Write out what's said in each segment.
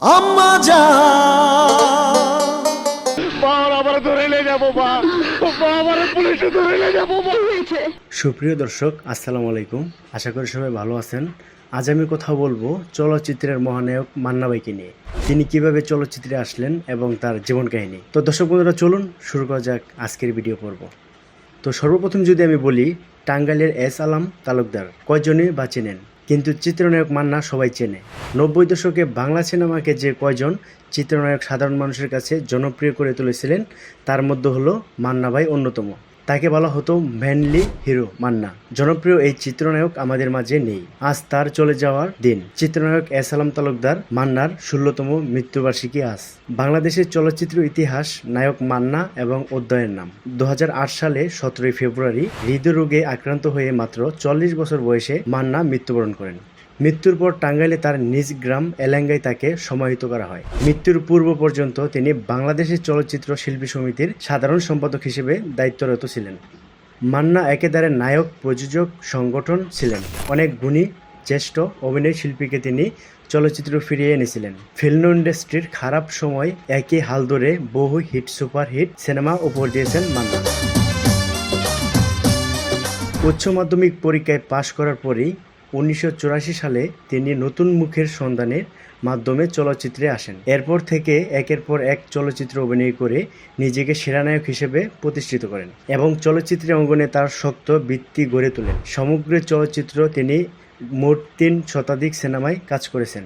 আম্মা যা। সুপ্রিয় দর্শক আসসালামু আলাইকুম। আশা করি সবাই ভালো আছেন। আজ আমি কথা বলব চলচ্চিত্রের মহানায়ক মান্না ভাইকে নিয়ে। তিনি কীভাবে চলচ্চিত্রে আসলেন এবং তার জীবন কাহিনী। তো দর্শক বন্ধুরা চলুন শুরু করা যাক আজকের ভিডিও পর্ব। তো সর্বপ্রথম যদি আমি বলি টাঙ্গাইলের এস আলাম তালুকদার। কয়জনই বা চেনেন? কিন্তু চিত্রনায়ক মান্না সবাই চেনে। নব্বই দশকে বাংলা সিনেমাকে যে কয়জন চিত্রনায়ক সাধারণ মানুষের কাছে জনপ্রিয় করে তুলেছিলেন, তার মধ্যে হলো মান্না ভাই অন্যতম। তাকে বলা হতো ম্যানলি হিরো মান্না। জনপ্রিয় এই চিত্রনায়ক আমাদের মাঝে নেই। আজ তার চলে যাওয়ার দিন। চিত্রনায়ক এস আলম তালুকদার মান্নার ষোলোতম মৃত্যুবার্ষিকী আজ। বাংলাদেশের চলচ্চিত্র ইতিহাস, নায়ক মান্না এবং অধ্যয়ের নাম। দু হাজার আট সালে সতেরোই ফেব্রুয়ারি হৃদরোগে আক্রান্ত হয়ে মাত্র চল্লিশ বছর বয়সে মান্না মৃত্যুবরণ করেন। মৃত্যুর পর টাঙ্গাইলে তার নিজ গ্রাম এলাঙ্গায় তাকে সমাহিত করা হয়। মৃত্যুর পূর্ব পর্যন্ত তিনি বাংলাদেশের চলচ্চিত্র শিল্পী সমিতির সাধারণ সম্পাদক হিসেবে দায়িত্বরত ছিলেন। মান্না একেদারে নায়ক, প্রযোজক, সংগঠন ছিলেন। অনেক গুণী, জ্যেষ্ঠ অভিনয় শিল্পীকে তিনি চলচ্চিত্র ফিরিয়ে এনেছিলেন। ফিল্ম ইন্ডাস্ট্রির খারাপ সময় একই হাল ধরে বহু হিট সুপার হিট সিনেমা উপহার দিয়েছেন মান্না। উচ্চ মাধ্যমিক পরীক্ষায় পাশ করার পরেই উনিশশো চুরাশি সালে তিনি নতুন মুখের সন্ধানের মাধ্যমে চলচ্চিত্রে আসেন। এরপর থেকে একের পর এক চলচ্চিত্র অভিনয় করে নিজেকে সেরা নায়ক হিসেবে প্রতিষ্ঠিত করেন এবং চলচ্চিত্রে অঙ্গনে তার শক্ত বৃত্তি গড়ে তোলেন। সমগ্র চলচ্চিত্র তিনি মোট তিন শতাধিক সিনেমায় কাজ করেছেন।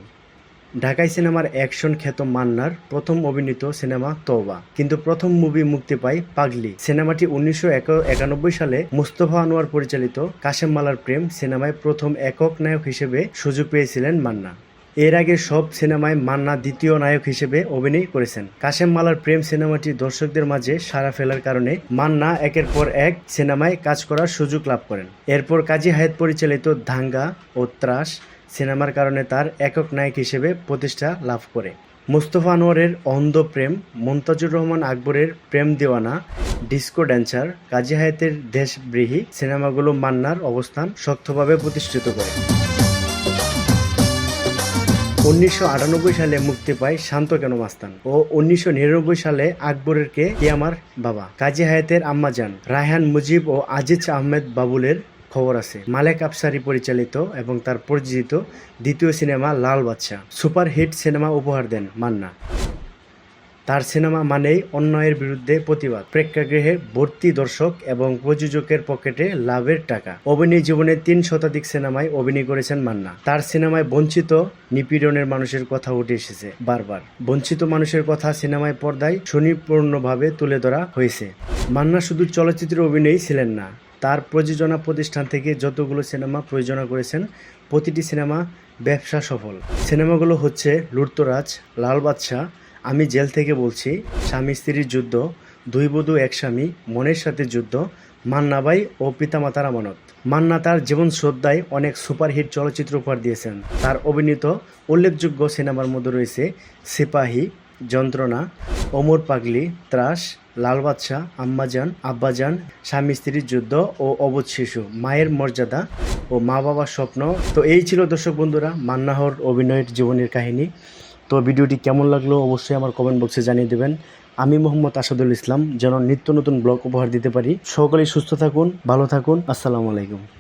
ঢাকাই সিনেমার অ্যাকশন খ্যাত মান্নার প্রথম অভিনীত সিনেমা তওবা। কিন্তু প্রথম মুভি মুক্তি পায় পাগলি। সিনেমাটি উনিশশো একানব্বই সালে মুস্তফা আনোয়ার পরিচালিত কাশেম মালার প্রেম সিনেমায় প্রথম একক নায়ক হিসেবে সুযোগ পেয়েছিলেন মান্না। এর আগে সব সিনেমায় মান্না দ্বিতীয় নায়ক হিসেবে অভিনয় করেছেন। কাশেম মালার প্রেম সিনেমাটি দর্শকদের মাঝে সারা ফেলার কারণে মান্না একের পর এক সিনেমায় কাজ করার সুযোগ লাভ করেন। এরপর কাজী হায়াত পরিচালিত ধাঙ্গা ও ত্রাস সিনেমার কারণে তার একক নায়ক হিসেবে প্রতিষ্ঠা লাভ করে। মুস্তফা আনোয়ারের অন্ধ প্রেম, মন্তাজুর রহমান আকবরের প্রেম দেওয়ানা, ডিস্কো ড্যান্সার কাজী হায়াতের দেশব্রীহি সিনেমাগুলো মান্নার অবস্থান শক্তভাবে প্রতিষ্ঠিত করে। উনিশশো আটানব্বই সালে মুক্তি পায় শান্ত কেন মাস্তান ও উনিশশো নিরানব্বই সালে আকবরের কে কে আমার বাবা, কাজী হায়াতের আম্মাজান রায়হান মুজিব ও আজিজ আহমেদ বাবুলের খবর আছে। মালেক আফসারি পরিচালিত এবং তার পরিচিত দ্বিতীয় সিনেমা লাল বাচ্চা সুপার হিট সিনেমা উপহার দেন মান্না। তার সিনেমা মানেই অন্যায়ের বিরুদ্ধে প্রতিবাদ। প্রেক্ষাগৃহে ভর্তি দর্শক এবং প্রযোজকের পকেটে লাভের টাকা। অভিনয় জীবনে তিন শতাধিক সিনেমায় অভিনয় করেছেন মান্না। তার সিনেমায় বঞ্চিত নিপীড়নের মানুষের কথা উঠে এসেছে বারবার। বঞ্চিত মানুষের কথা সিনেমায় পর্দায় সুনিপূর্ণভাবে তুলে ধরা হয়েছে। মান্না শুধু চলচ্চিত্রে অভিনয়ই ছিলেন না তার প্রযোজনা প্রতিষ্ঠান থেকে যতগুলো সিনেমা প্রযোজনা করেছেন, প্রতিটি সিনেমা ব্যবসা সফল। সিনেমাগুলো হচ্ছে লুটতরাজ, লাল বাদশাহ, আমি জেল থেকে বলছি, স্বামী স্ত্রীর যুদ্ধ, দুই বধূ, এক স্বামী, মনের সাথে যুদ্ধ, মান্নাবাই ও পিতামাতার আমানত। মান্না তার জীবন শ্রদ্ধায় অনেক সুপারহিট চলচ্চিত্র উপহার দিয়েছেন। তার অভিনীত উল্লেখযোগ্য সিনেমার মধ্যে রয়েছে, সিপাহী যন্ত্রণা ওমর পাগলি, ত্রাস লাল বাদশাহ আম্মাজান, আব্বাজান, স্বামী স্ত্রীর যুদ্ধ ও অবোধ শিশু, মায়ের মর্যাদা ও মা বাবার স্বপ্ন। তো এই ছিল দর্শক বন্ধুরা মান্নাহর অভিনয়ের জীবনের কাহিনী। তো ভিডিওটি কেমন লাগল অবশ্যই আমার কমেন্ট বক্সে জানিয়ে দেবেন। আমি মোহাম্মদ আসাদুল ইসলাম, যেন নিত্য নতুন ব্লগ উপহার দিতে পারি। সকলেই সুস্থ থাকুন, ভালো থাকুন, আসসালামু আলাইকুম।